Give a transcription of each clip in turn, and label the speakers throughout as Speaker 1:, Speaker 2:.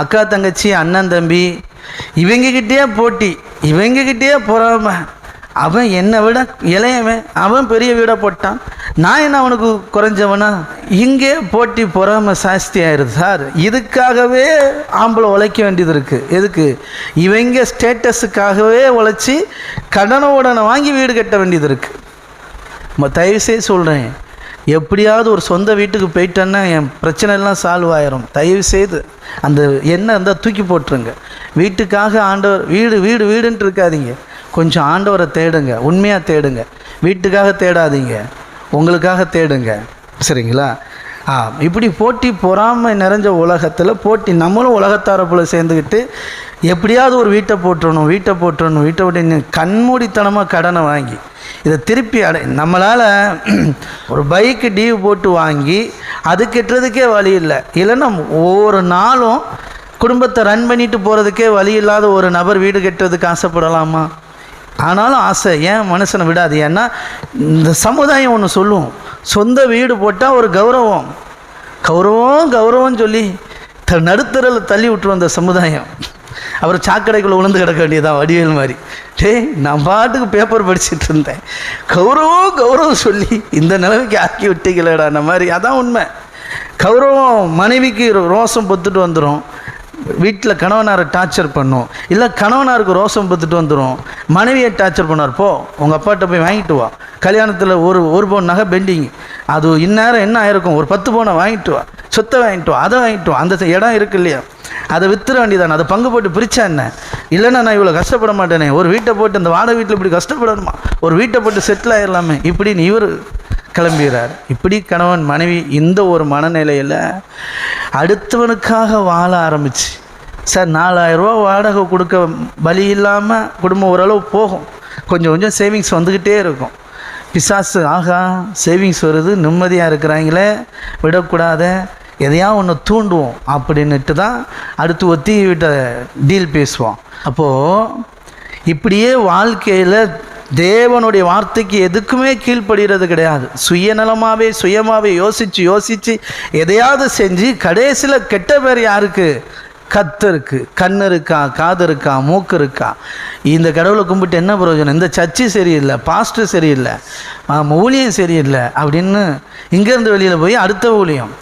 Speaker 1: அக்கா தங்கச்சி அண்ணன் தம்பி இவங்ககிட்டயே போட்டி இவங்ககிட்டயே பொறாம. அவன் என்னை விட இளையவன். அவன் பெரிய வீடாக போட்டான். நான் என்ன அவனுக்கு குறைஞ்சவனா? இங்கே போட்டி பொறாம சாஸ்தி ஆயிடுது சார். இதுக்காகவே ஆம்பளை உழைக்க வேண்டியது இருக்குது எதுக்கு? இவங்க ஸ்டேட்டஸுக்காகவே உழைச்சி கடனை உடனே வாங்கி வீடு கட்ட வேண்டியது இருக்குது தயவுசெய்து சொல்கிறேன் எப்படியாவது ஒரு சொந்த வீட்டுக்கு போயிட்டேன்னா என் பிரச்சனை எல்லாம் சால்வ் ஆயிரும். தயவு செய்து அந்த எண்ணெய் இருந்தால் தூக்கி போட்டுருங்க. வீட்டுக்காக ஆண்டவர் வீடு வீடு வீடுன்ட்டு இருக்காதீங்க. கொஞ்சம் ஆண்டவரை தேடுங்க. உண்மையாக தேடுங்க. வீட்டுக்காக தேடாதீங்க. உங்களுக்காக தேடுங்க. சரிங்களா? ஆ இப்படி போட்டி பொறாமை நிறைஞ்ச உலகத்தில் போட்டி நம்மளும் உலகத்தார போல சேர்ந்துக்கிட்டு எப்படியாவது ஒரு வீட்டை போட்டுறணும் வீட்டை போட்டுறணும் வீட்டை போட்டு கண்மூடித்தனமாக கடனை வாங்கி இதை திருப்பி அடை நம்மளால் ஒரு பைக்கு டீவ் போட்டு வாங்கி அது கெட்டுறதுக்கே வழி இல்லை. இல்லைன்னா ஒவ்வொரு நாளும் குடும்பத்தை ரன் பண்ணிட்டு போகிறதுக்கே வழி இல்லாத ஒரு நபர் வீடு கட்டுறதுக்கு ஆசைப்படலாமா? ஆனாலும் ஆசை. ஏன் மனுஷனை விடாது? ஏன்னா இந்த சமுதாயம் ஒன்று சொல்லுவோம் சொந்த வீடு போட்டால் ஒரு கௌரவம். கௌரவம் கௌரவம் சொல்லி த நடுத்தரில் தள்ளி விட்டுரும் அந்த சமுதாயம். அவர் சாக்கடைக்குள்ளே விழுந்து கிடக்க வேண்டியதான் வடிவேல் மாதிரி. டேய் நான் பாட்டுக்கு பேப்பர் படிச்சுட்டு இருந்தேன். கௌரவம் கௌரவம் சொல்லி இந்த நிலைமைக்கு ஆக்கி விட்டீங்களேடா மாதிரி. அதான் உண்மை. கௌரவம் மனைவிக்கு ரோசம் பொத்துட்டு வந்துடும் வீட்டில் கணவனாரை டார்ச்சர் பண்ணும். இல்லை கணவனாருக்கு ரோசம் பத்துட்டு வந்துடும் மனைவியை டார்ச்சர் பண்ணார் போ உங்கள் அப்பாட்ட போய் வாங்கிட்டு வா. கல்யாணத்தில் ஒரு ஒரு பவுன் நகை பெண்டிங். அது இந்நேரம் என்ன ஆயிருக்கும்? ஒரு பத்து பவுனை வாங்கிட்டு வா. சொத்தை வாங்கிட்டு வா அதை வாங்கிட்டு வா. அந்த இடம் இருக்கு இல்லையா? அதை வித்துற வேண்டியதானே அதை பங்கு போட்டு பிரிச்சா என்ன? இல்லைன்னா நான் இவ்வளோ கஷ்டப்பட மாட்டேனே. ஒரு வீட்டை போட்டு இந்த வாடகை வீட்டில் இப்படி கஷ்டப்படணுமா? ஒரு வீட்டை போட்டு செட்டில் ஆயிடலாமே இப்படின்னு இவர் கிளம்புகிறார் இப்படி கணவன் மனைவி இந்த ஒரு மனநிலையில் அடுத்தவனுக்காக வாழ ஆரம்பிச்சு. சார் நாலாயிரரூவா வாடகை கொடுக்க வழி இல்லாமல் குடும்பம் ஓரளவு போகும். கொஞ்சம் கொஞ்சம் சேவிங்ஸ் வந்துக்கிட்டே இருக்கும். பிசாசு ஆகா சேவிங்ஸ் வருது. நிம்மதியாக இருக்கிறாங்களே. விடக்கூடாத. எதையா ஒன்று தூண்டுவோம் அப்படின்னுட்டு தான் அடுத்து ஒத்தி விட்ட டீல் பேசுவோம். அப்போது இப்படியே வாழ்க்கையில் தேவனுடைய வார்த்தைக்கு எதுக்குமே கீழ்ப்படுகிறது கிடையாது. சுயநலமாகவே சுயமாகவே யோசித்து யோசித்து எதையாவது செஞ்சு கடைசியில் கெட்ட பேர் யாருக்கு? கத்து இருக்குது கண் இருக்கா காது இருக்கா மூக்கு இருக்கா? இந்த கடவுளை கும்பிட்டு என்ன பிரயோஜனம்? இந்த சர்ச்சு சரியில்லை பாஸ்டர் சரியில்லை ஊழியம் சரியில்லை அப்படின்னு இங்கேருந்து வெளியில் போய் அடுத்த ஊழியம்.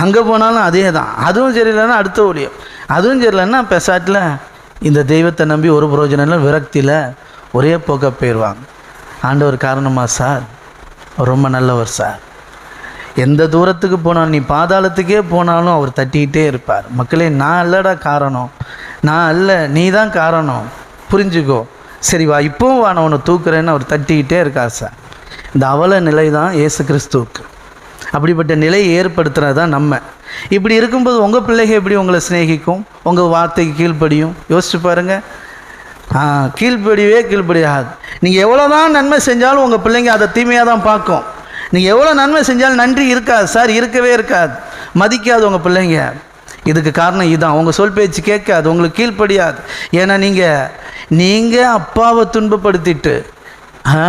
Speaker 1: அங்கே போனாலும் அதே தான் அதுவும் சரியில்லைன்னா அடுத்த ஊழியம் அதுவும் சரியில்லைன்னா பெசாட்டில் இந்த தெய்வத்தை நம்பி ஒரு பிரயோஜனம் இல்லை விரக்தியில் ஒரே போக்க போயிடுவாங்க ஆண்டவர் காரணமாக சார்? ரொம்ப நல்லவர் சார். எந்த தூரத்துக்கு போனாலும் நீ பாதாளத்துக்கே போனாலும் அவர் தட்டிக்கிட்டே இருப்பார். மக்களே நான் இல்லடா காரணம்? நான் அல்ல நீ தான் காரணம். புரிஞ்சுக்கோ. சரி வா இப்போவும் வா நான் உன்னை தூக்குறேன்னு அவர் தட்டிக்கிட்டே இருக்கார் சார். இந்த அவல நிலை தான் ஏசு கிறிஸ்துவுக்கு. அப்படிப்பட்ட நிலையை ஏற்படுத்துகிறது தான் நம்ம. இப்படி இருக்கும்போது உங்கள் பிள்ளைகள் எப்படி உங்களை சிநேகிக்கும்? உங்கள் வார்த்தைக்கு கீழ்ப்படியும்? யோசிச்சு பாருங்கள் கீழ்ப்படியவே கீழ்ப்படியாது நீங்கள் எவ்வளோ தான் நன்மை செஞ்சாலும் உங்கள் பிள்ளைங்க அதை தீமையாக தான் பார்க்கும். நீங்கள் எவ்வளோ நன்மை செஞ்சாலும் நன்றி இருக்காது சார் இருக்கவே இருக்காது. மதிக்காது உங்கள் பிள்ளைங்க. இதுக்கு காரணம் இதுதான் உங்கள் சொல் பேச்சு கேட்காது. உங்களுக்கு கீழ்ப்படியாது. ஏன்னா நீங்கள் நீங்கள் அப்பாவை துன்பப்படுத்திட்டு ஆ,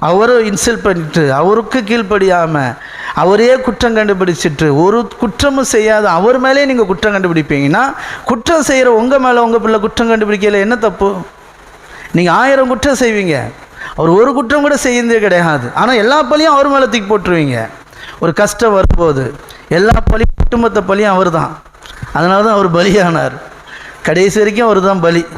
Speaker 1: அவரை இன்சல்ட் பண்ணிட்டு அவருக்கு கீழ்ப்படியாமல் அவரே குற்றம் கண்டுபிடிச்சிட்டு ஒரு குற்றமும் செய்யாத அவர் மேலே நீங்கள் குற்றம் கண்டுபிடிப்பீங்கன்னா குற்றம் செய்கிற உங்கள் மேலே உங்கள் பிள்ளை குற்றம் கண்டுபிடிக்கல என்ன தப்பு? நீங்கள் ஆயிரம் குற்றம் செய்வீங்க. அவர் ஒரு குற்றம் கூட செய்யறதே கிடையாது. ஆனால் எல்லா பழியும் அவர் மேலே தூக்கி போட்டுருவீங்க. ஒரு கஷ்டம் வரும்போது எல்லா பழியும் குடும்பத்தை பழியும் அவர் தான் அதனால தான் அவர் பலியானார். கடைசி வரைக்கும் அவர் தான் பலி.